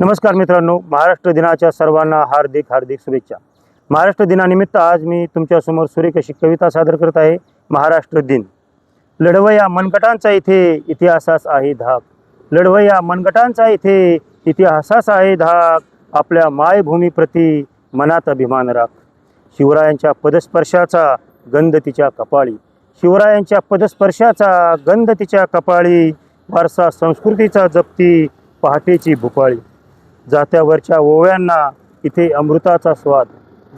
नमस्कार मित्रांनो महाराष्ट्र दिनाच्या सर्वांना हार्दिक हार्दिक शुभेच्छा. महाराष्ट्र दिनानिमित्त आज मी तुमच्यासमोर सुरेख अशी कविता सादर करत आहे महाराष्ट्र दिन. लढवया मनगटांचा इथे इतिहासास आहे धाक. लढवया मनगटांचा इथे इतिहासास आहे धाक. आपल्या मायभूमीप्रती मनात अभिमान राख. शिवरायांच्या पदस्पर्शाचा गंध तिच्या कपाळी. शिवरायांच्या पदस्पर्शाचा गंध तिच्या कपाळी. वारसा संस्कृतीचा जपती पहाटेची भुपाळी. जात्यावरच्या ओव्यांना इथे अमृताचा स्वाद.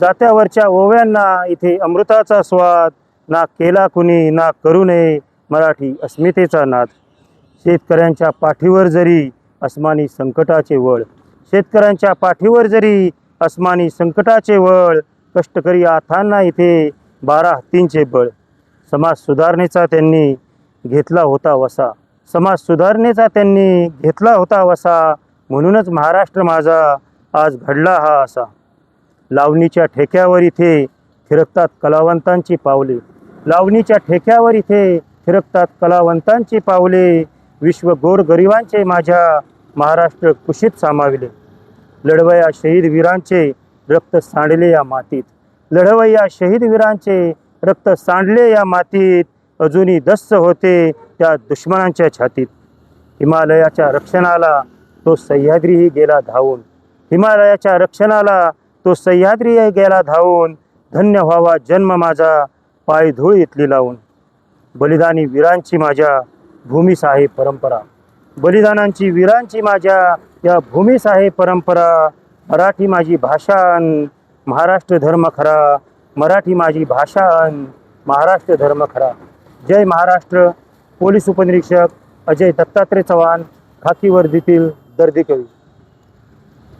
जात्यावरच्या ओव्यांना इथे अमृताचा स्वाद. ना केला कुणी ना करू नये मराठी अस्मितेचा नाद. शेतकऱ्यांच्या पाठीवर जरी अस्मानी संकटाचे वळ. शेतकऱ्यांच्या पाठीवर जरी अस्मानी संकटाचे वळ. कष्टकरी आथांना इथे बारा हत्तींचे बळ. समाज सुधारणेचा त्यांनी घेतला होता वसा. समाज सुधारणेचा त्यांनी घेतला होता वसा. म्हणूनच महाराष्ट्र माझा आज घडला हा असा. लावणीच्या ठेक्यावर इथे थिरकतात कलावंतांची पावले. लावणीच्या ठेक्यावर इथे थिरकतात कलावंतांची पावले. विश्व गोरगरिबांचे माझ्या महाराष्ट्र कुशीत सामाविले. लढवया शहीद वीरांचे रक्त सांडले या मातीत. लढवया शहीद वीरांचे रक्त सांडले या मातीत. अजूनही दस्स होते त्या दुश्मनांच्या छातीत. हिमालयाच्या रक्षणाला तो सह्याद्रीही गेला धावून. हिमालयाच्या रक्षणाला तो सह्याद्रीही गेला धावून. धन्य व्हावा जन्म माझा पाय धूळ इथली लावून. बलिदानी वीरांची माझ्या भूमीस आहे परंपरा. बलिदानांची वीरांची माझ्या या भूमीस आहे परंपरा. मराठी माझी भाषा अन महाराष्ट्र धर्म खरा. मराठी माझी भाषा अन महाराष्ट्र धर्म खरा. जय महाराष्ट्र. पोलीस उपनिरीक्षक अजय दत्तात्रय चव्हाण खाकी गर्दी दर्दी